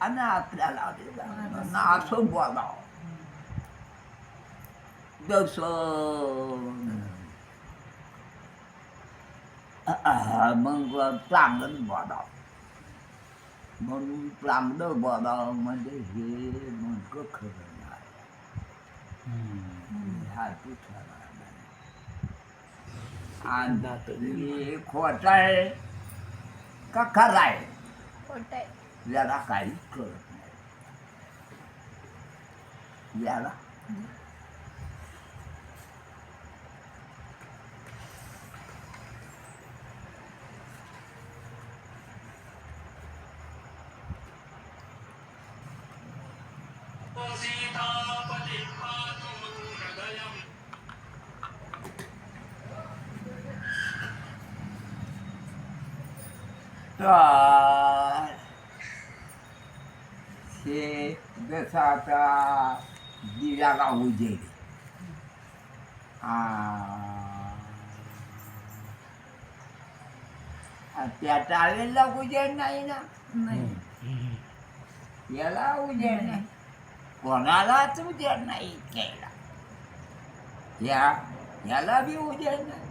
आणि आपल्याला असं बोलावं जस मग चांगलं बोलावं म्हणून चांगलं बोलावं म्हणजे हे मग खरं नाही ह्या दुसरा आणि हे खोटा आहे का खरं आहे खोट आहे याला काहीच कळत नाही याला तर हे जसं आता दिव्याला उजेड. आ, त्या टाळेला उजेड नाही ना? नाही. याला उजेड नाही. कोणालाच उजेड नाही इतक्याला या याला बी उजेड नाही.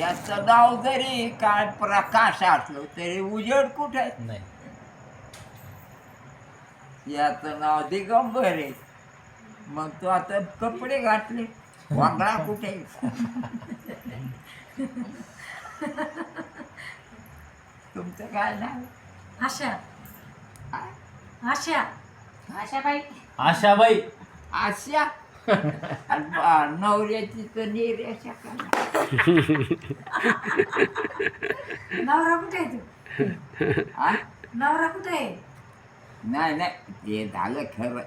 याचं नाव जरी काय प्रकाश असलो तरी उजेड कुठे? नाही. याचं नाव दिगंबर आहे मग तो आता कपडे घातले. वांगळा कुठे? तुमचं काय नाव? आशा. आशा. आशाबाई. आशाबाई. आशा? आणि बा- नवऱ्याची तर निर्याशा करा नवरा कुठे आहे तू? नवरा कुठे आहे? नाही नाही ते झालं खरं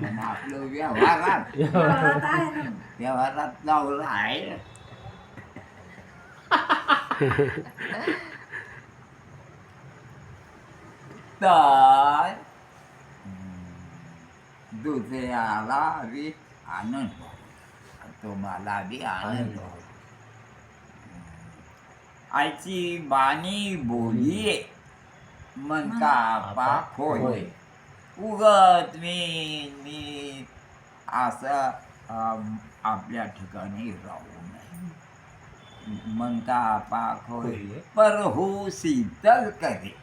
पण आपलं व्यवहारात नवरा तर आहे ना व्यवहारात नवरा आहे तर दुसऱ्याला बी आनंद व्हावा. तुम्हाला बी आनंद व्हावा. आईची बाणी बोलिये मन का आपा खोय उगत मी मी असं आपल्या ठिकाणी राहू नये मन का पाक होय होय. पर हो शीतल करे.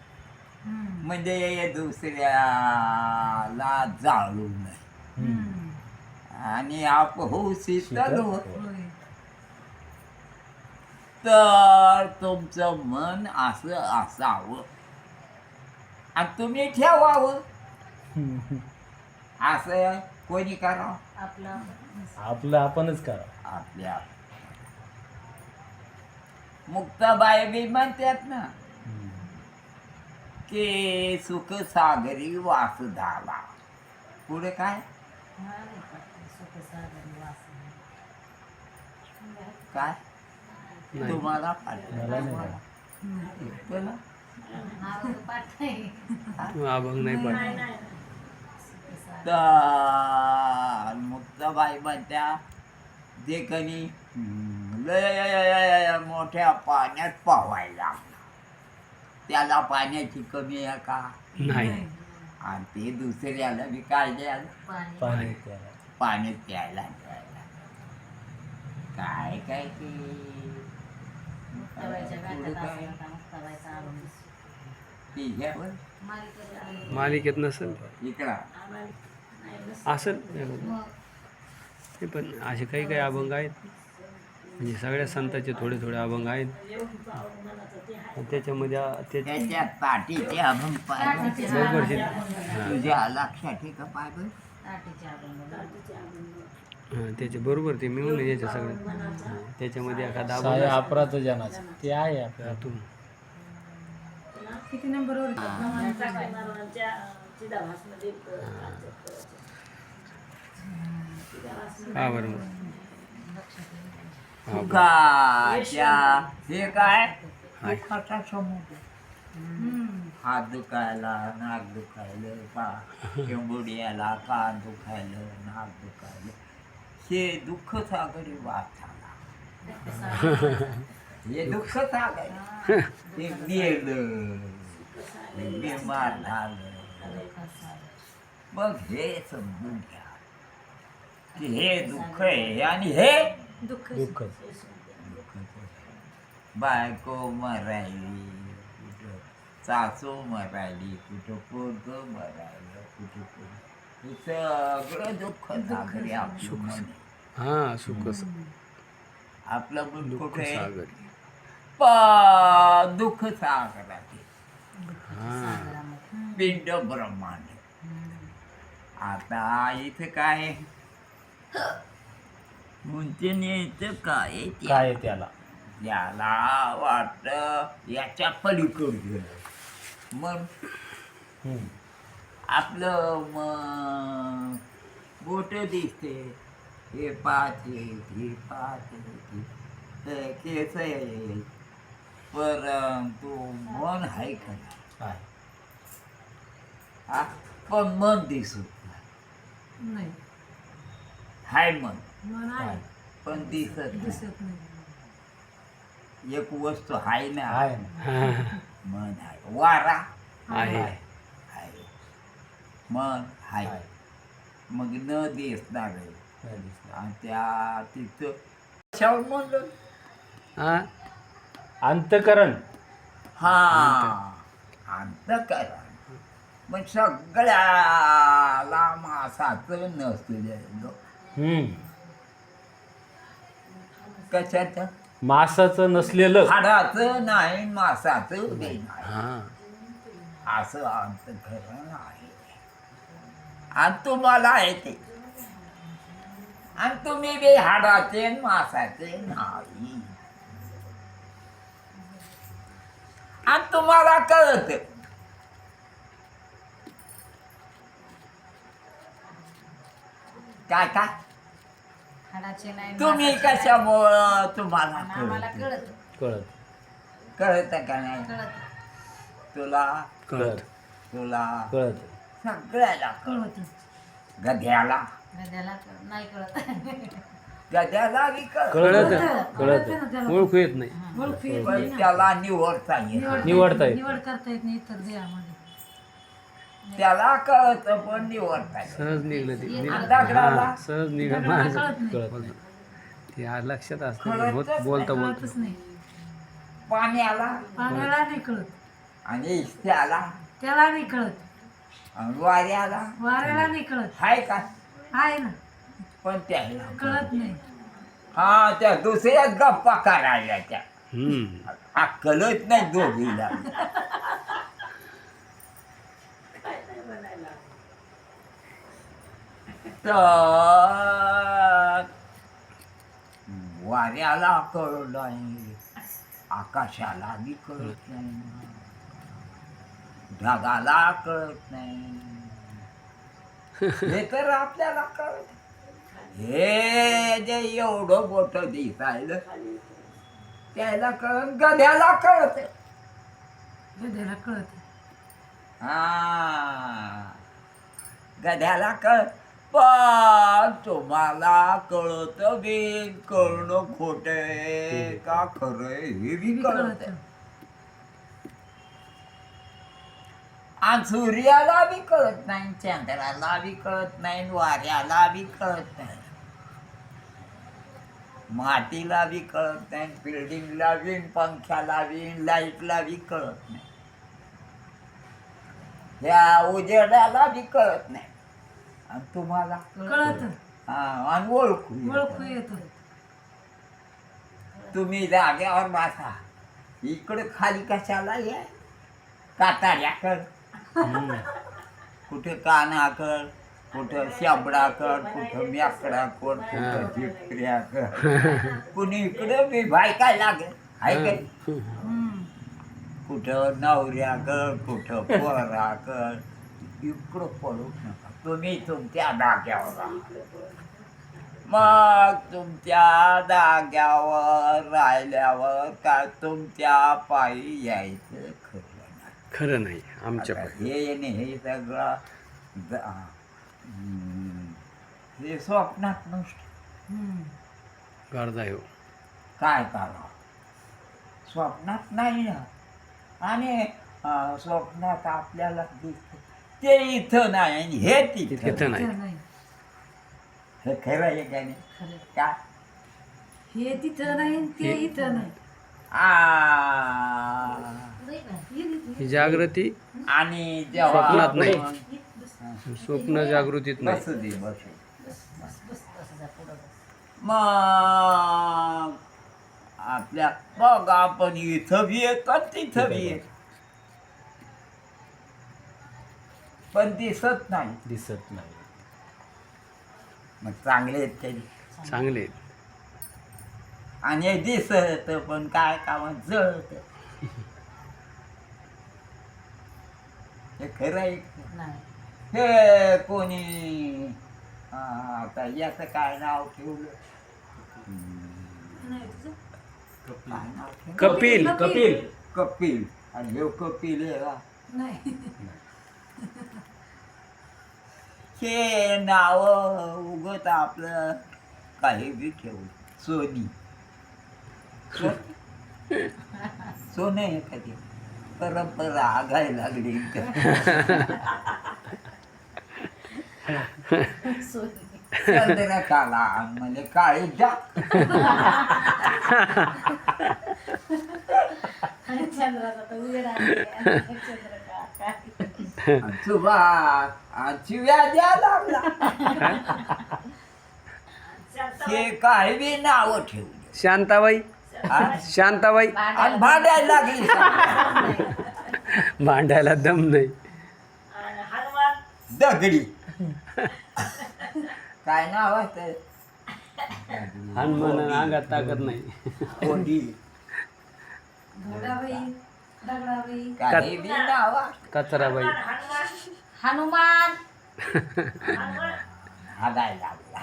म्हणजे दुसऱ्याला जाळू नये. आणि आप हो शीतल हो. तर तुमचं मन असं असावं आणि तुम्ही ठेवावं असं कोणी करावं आपला. आपलं आपणच करा. आपल्या मुक्ताबाई बी म्हणतात ना की सुख सागरी वास झाला. पुढे काय? काय? तुम्हाला. तुला? अभंग नाही पाठ तर मुक्ताबाई म्हणत्या जे कणी लय मोठ्या पाण्यात पावायला त्याला पाण्याची कमी आहे का? नाही. आणि ते दुसऱ्याला बी काय द्यायला पाणी. प्यायला. पाणी प्यायला द्यायला. काय काय ते. मालिकेत नसेल. इकडं. असेल ते पण असे काही काही अभंग आहेत. म्हणजे सगळ्या संतांचे थोडे थोडे अभंग आहेत. त्याच्यामध्ये त्याच्या ताटीचे अभंग हां. त्याचे बरोबर ते मिळून याच्या सगळं. त्याच्यामध्ये एखादा अभंग. अपराध जनाचं. ते आहे आपल्या किती नंबर वर हा हा, हे काय? दुःखाचा समूह हात दुखायला नाक दुखायलं का शेंबुड्याला कान दुखायलं नाक दुखायलं. हे दुःख सागरी वाचाला हे दुःख सागर. ते गेलं हे बिमार झालं. मग हे समजून घ्या की हे दुःख आहे आणि हे दुःख. दुःखच. बायको मरायली कुठं सासू मरायली कुठं पोरग मरायलं कुठं कुठं हे सगळं दुःख सागरी आपलं मन. हां सुख आपलं मन दुःख कुठे? दुःख सागरात. पिंड ब्रह्मांड. आता इथं काय? उंचीचं काय ते काय आहे त्याला? याला वाटत याच्या पलीकडे गेलं. मग हम्म. आपलं मग बोट दिसते. हे पाहते हे पाहते हे केस आहे. परंतु मन आहे का नाही? आहे. हा? पण मन दिसत नाही. हाय मन. मन आहे. आहे पण दिसत नाही. दिसत नाही. एक वस्तू हाय ना? ना मन आहे वारा? आहे. आहे मन आहे. मग न दिसणार आहे. नाही दिसणार. आणि त्या तिथं कशावर म्हणलं? हां? अंतकरण. हा. अंतकरण. मग सगळ्याला मासाचं नसलेलं हम्म. कशाचं? मासाचं नसलेलं. हाडाचं नाही मासाचं बी नाही. हां. असं अंतकरण आहे आणि तुम्हाला आहे ते. आणि तुम्ही बी हाडाचे मासाचे नाही. आणि तुम्हाला कळत. काय काय हाडाचे नाही तुम्ही मांसाचे कशामुळं तुम्हाला नाही. आणि आम्हाला कळत? कळत. का नाही? कळत. तुला? कळत. तुला? कळत. सगळ्याला कळत. कळत. गध्याला गद्याला कळत नाही कळत. गध्याला बी कळत. कळत. कळत. ओळखू येत नाही. ओळखू येत पण नाही ना. त्याला निवडता येत निवड निवडता येत. निवड करता येत नाही इतर देहामध्ये त्याला कळत पण निवडता सहज निघलं ते? हां, सहज निघलं. माझं कळत नाही. ते लक्षात असतं कळतच नाही, बोलता बोलता. कळतच नाही. पाण्याला. पाण्याला नाही कळत. आणि इष्ट्याला त्याला नाही कळत. आणि वाऱ्याला. वाऱ्याला नाही कळत. हाय का? आहे ना. पण त्याला कळत नाही. हा त्या दुसऱ्याच गप्पा करायला त्या. हम्म. हा कळत नाही दोघीला. तर वाऱ्याला कळत नाही आकाशाला बी कळत नाही ढगाला कळत नाही. हे तर आपल्याला कळत हे जे एवढं मोठ दिसायलं त्याला कळत गध्याला कळत गद्याला कळत हा गध्याला कळत पण तुम्हाला कळत बी कळणं खोट का खरं हे बी कळत. आणि सूर्याला बी कळत नाही चंद्राला बी कळत नाही वाऱ्याला बी कळत नाही. मातीला बी कळत नाही बिल्डिंगला बी पंख्याला बी लाईटला बी कळत नाही. या उजेडाला बी कळत नाही. आणि तुम्हाला कळत. हा, आणि ओळखू येतं. ओळखू येत. तुम्ही जाग्यावर बसा. इकडे खाली कशाला ये? काताऱ्याकड कुठे कानाकड कुठं शाबडाकड कुठं म्याकडाकड कुठं झिपऱ्याकड कुणी इकडे भाई काय लागेल हाय काय कुठं नवऱ्याकड कुठं पोराकड इकडं पडू नका तुम्ही तुमच्या जाग्यावर राहा. मग तुमच्या जाग्यावर राहिल्यावर काय तुमच्या पायी यायचं खरं नाही. खरं नाही आमच्या आता हे ने हे सगळं हम्म, हे स्वप्नात नसतं गर्दा हो. काय करावं? स्वप्नात नाही ना. आणि अं, स्वप्नात आपल्याला दिसत ते इथं नाही आणि हे तिथं तिथं नाही. हे खरं आहे का नाही? खरं का? हे तिथं नाही आणि ते इथं नाही. आ. ही जागृती आणि जेव्हा स्वप्नात नाही. आपण- स्वप्न जागृतीत नाही. बसू दे बसू मग आपल्या बघ आपण इथं बी येत आणि तिथं बी येत पण दिसत नाही. दिसत नाही. मग चांगले आहेत तरी चांगले आणि हे दिसत पण काय कामात जळत. हे खरं आहे. हे कोणी हा, आता याचं काय नाव ठेवलं? नाही तुझं? काय नाव ठेवलं कपिल. कपिल. कपिल. आणि हे कपिल आहे का? नाही. हे नाव उगत आपलं काही बी ठेवू सोनी. सो- सोने एखादी. परंपरा आघाय लागली काला म्हणजे काळी चंद्राचा सुभाष चिव्या द्या लागला हे? काही बी नाव ठेवली शांताबाई? शांताबाई आणि भांडायला लागली. भांडायला दम नाही. दगडी. काय नाव आहे हनुमान अंगात ताकद नाही. कोंडी दगडाबाई. काही बी नाव आहे. कचराबाई हनुमान लागला.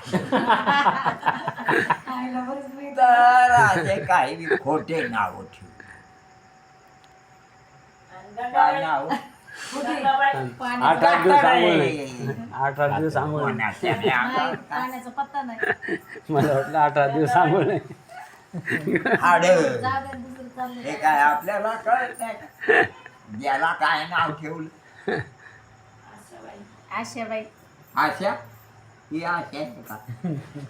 तर असे काही बी खोटे नाव ठेवले काय नाव? कुठे? आठ आठ दिवस नाही आठ आठ दिवस पाण्याचा पत्ता नाही. मला वाटलं आठ आठ दिवस नाही हाड. हे काय आपल्याला कळत नाही का? याला काय नाव ठेवलं? आशाबाई. आशा? ही आशा आहे का?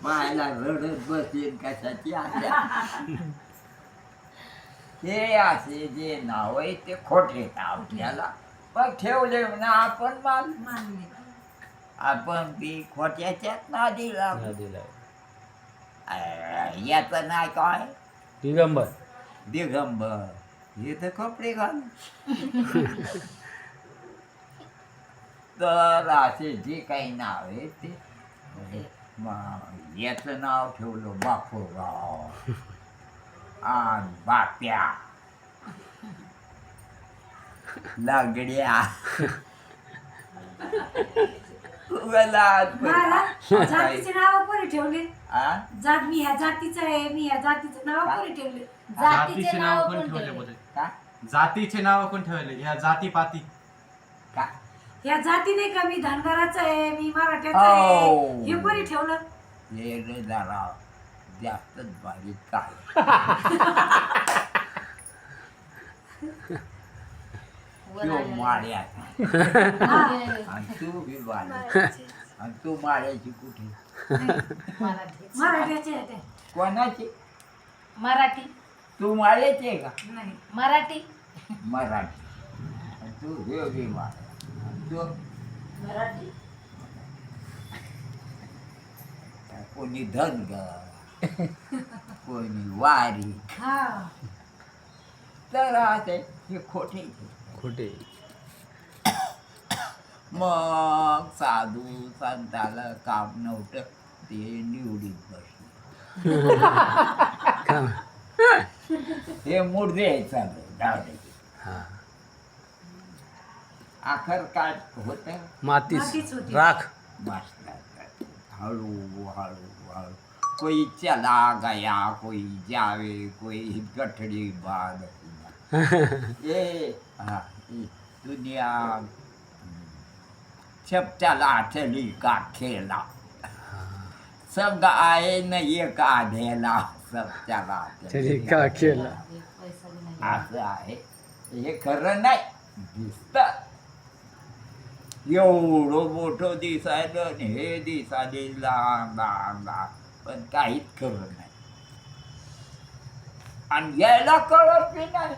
मायला रडत बसेल कशाची आशा? हे असे जे नाव आहे ते खोटे आपल्याला. पण ठेवले ना आपण मान मानले. आपण ती खोट्याच्याच नादी लागलो नदीला अं, याचं नाव काय? दिगंबर. दिगंबर हे तर कपडे घाल। तर असे जे काही नाव आहे ते याचं नाव ठेवलं बापूराव आणि बाप्या. लागड्या. जातीचे नाव कोणी ठेवले? जात मी ह्या जातीचं आहे मी ह्या जातीचं नाव कोणी ठेवले? जातीचे नाव कोण कोण ठेवले ठेवले? बोलले. का? जातीचे नाव कोण ठेवले? ह्या जाती पाती का? ह्या जाती नाही का? मी धनगराचा आहे मी मराठ्याचा आहे. हो. हे कोणी ठेवलं? हे रे जरा जास्तच बारीक काय. वर तो आलेलं. हा. आणि तू बी माळ्याची आणि तू माळ्याची कुठे? मराठी मराठ्याचे आहे ते कोणाची? मराठी. तू माळ्याची आहे का? नाही. मराठी. मराठी. तू हे आणि तू? मराठी. कोणी धनगर कोणी वारी. हा. तर असे हे खोटे. खोटे. मग साधू संताला काम नव्हतं ते निवडीत बसले. हे चालू जाऊ हा. आखर काय होतं? मातीच. होती. राख. हळू हळू हळू कोई चला गया कोई जावे कोई गठड़ी हाँ, ये दुनिया. सब चला चली का खेला. संग आए न ये काढेला चला चली का नाही असं आहे. हे खरं नाही दिसत. एवढं मोठं दिसायलं आणि हे दिसायले लहान लहान लहान पण काहीच खरं नाही. आणि यायला कळत बी नाही.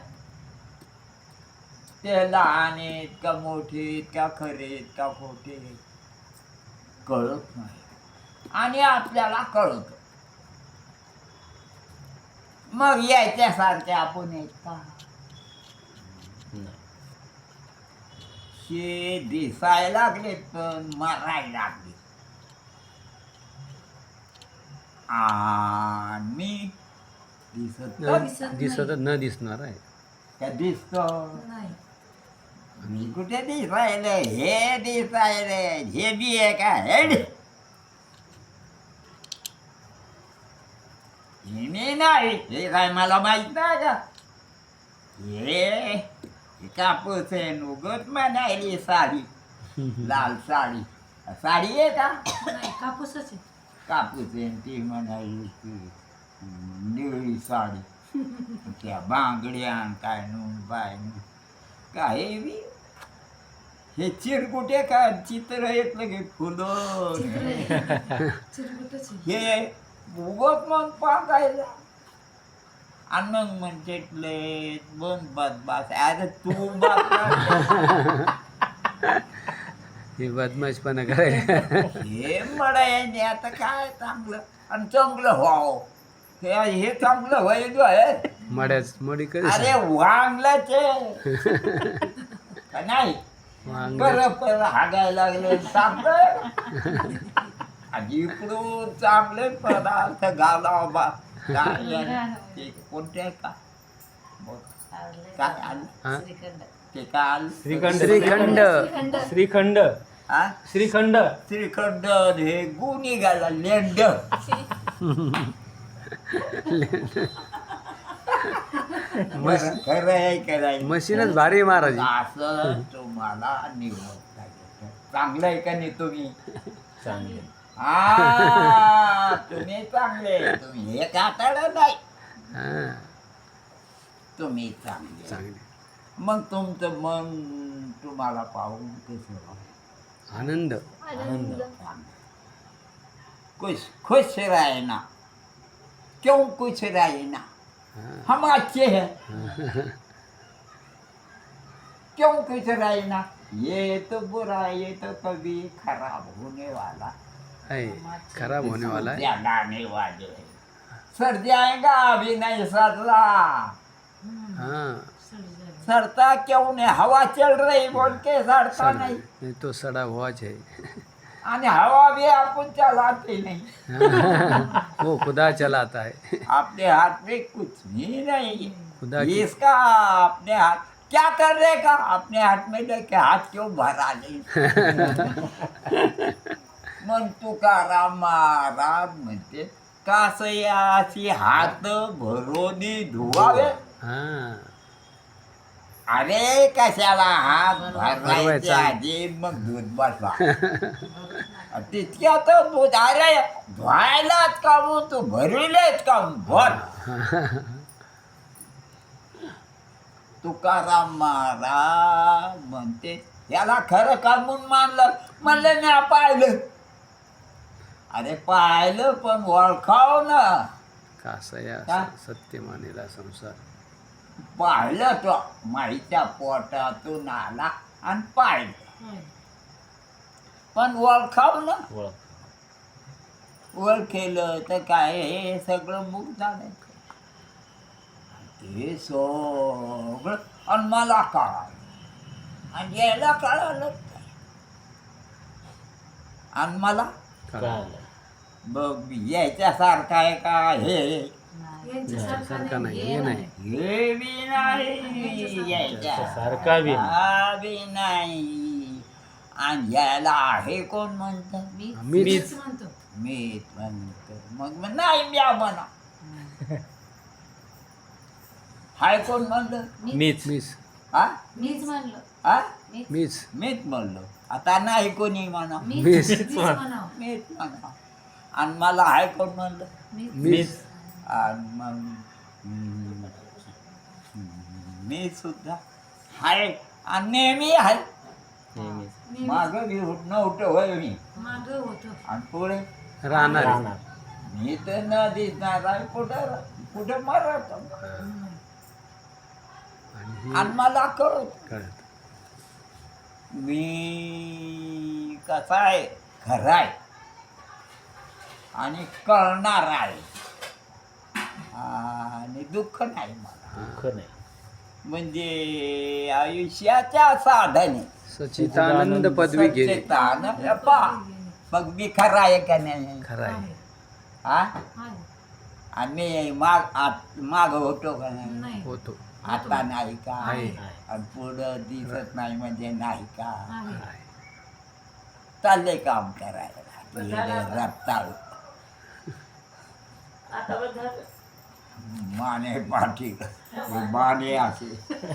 ते लहान आहेत का मोठे का खरे का खोटे आहेत कळत नाही. आणि आपल्याला कळत. मग यायच्यासारखे आपण आहेत का हे दिसायला लागले पण मरायला लागले. आणि दिसत न- दिसत दिसत न दिसणार आहे. का दिसतो? नाही. मी कुठे दिसायले? हे दिसायले. हे बी आहे का? हेड हे नाही. हे काय मला माहीत नाही का? हे कापूस आहे उगत म्हणायली साडी. लाल साडी. साडी आहे का? नाही कापूसच आहे. कापूस आहे न ती म्हणायली ती निळी साडी. त्या बांगड्या काय नून बाय काय बी. हे चिरकुटे का? चित्र येतलं की फुलं. चिरकुटच हे उगत मग पाकायला आणि मग म्हणते बंद बस बस. अरे तू हे बदमाशपणा करायला. हे मडायचे आता काय चांगलं? आणि चांगलं व्हाव. हे हे चांगलं आहे. मड्याच मडी कधी अरे वांगलाच. का नाही? परत परत हागायला लागले. चांगलं आणि इकडून चांगले पदार्थ घाला बा. काय कोणते का? काय हा? ते काय आलं? श्रीखंड. श्रीखंड. श्रीखंड. हा? श्रीखंड. श्रीखंड हे गुन्ही घाला लेंड. बरं, खरं आहे करायचं मशीनच भारी आहे महाराज. असं तुम्हाला निवडता येतं. चांगलं आहे का नाही तुम्ही? चांगले हा तुम्ही चांगले. तुम्ही हे नाही. हा. तुम्ही चांगले. चांगले. मग तुमचं मन तुम्हाला पाहून कसं? आनंद. चांगलं. खुश खुश क्यों कुछ रहे ना हा. हम अच्छे हैं. क्यों कुछ रहे ना ये तो बुरा ये तो कभी खराब होने वाला आहे खराब होने वाला है। जाने वाले हैं। सर जाएगा अभी नहीं सरला। हाँ। सड़ता क्यों नहीं? हवा चल रही बोल के सड़ा नहीं। नहीं तो सड़ा हुआ है आणि हवा भी आपण चलाते नहीं। वो खुदा चलाता है। अपने हाथ में कुछ भी नहीं। खुदा की- इसका अपने हाथ क्या कर देगा अपने हाथ में लेके हाथ क्यों भरा नहीं? मन तुकाराम महाराज म्हणते कासयाची हात भरोनी धुवावे. हाँ. अरे कशाला हात भरायचे भरवायचा. आधी मग दूध बसवा तितक्या तर दूध अरे धुवायलाच कामू तू भरविलेच काम भर. तुकाराम महाराज म्हणते याला खरं कामून मानलं. म्हणलं मी पाहिलं. अरे पाहिलं पण ओळखाव ना. कासया का? सत्य मानेला संसार. पाहिलं तो माईच्या पोटातून आला आणि पाहिलं. पण ओळखाव ना. ओळख ओळखेलं तर काय हे सगळं मुख झालं हे सगळं आणि मला कळालं. आणि यायला कळालं काय? आणि मला कळालं. बघ यायच्यासारखं आहे का हे? यांच्यासारखा सारखा नाही नाही हे नाही. हे बी नाही. बी नाही. हा बी नाही. आणि यायला आहे कोण म्हणतं? मी मीच. म्हणतो. मी म्हणतो. मग मग नाही म्या म्हणा. हाय कोण म्हणलं? मीच. मीच. हा? मीच म्हणलं. हा? मीच. मीच. म्हणलो. आता नाही कोणी म्हणा. मीच. म्हणावं. मीच म्हणा आणि मला हाय कोण म्हणलं मीच. आणि मग मी सुद्धा हाय आणि नेहमी आहे मागं बी उठ- नव्हतं होय मी. माग होतो. आणि पुढे? राहणार. आहे. मी तर न दिसणार आहे कुठं कुठं मरत आणि आणि मला कळत. मी कसा आहे? खरा आहे. आणि कळणार आहे. आणि दुःख नाही मला. दुःख नाही. म्हणजे आयुष्याच्या साधने. सचितानंद पदवी सच्चिदानंद पहा मग मी खरा आहे का नाही? खरं आहे. हा? मी माग आत माग होतो का नाही? नाही. होतो. आता नाही का? आहे. आणि पुढं दिसत नाही म्हणजे नाही का? आहे. चाललंय काम करायला. रक्ताळ माने पाठी माने असे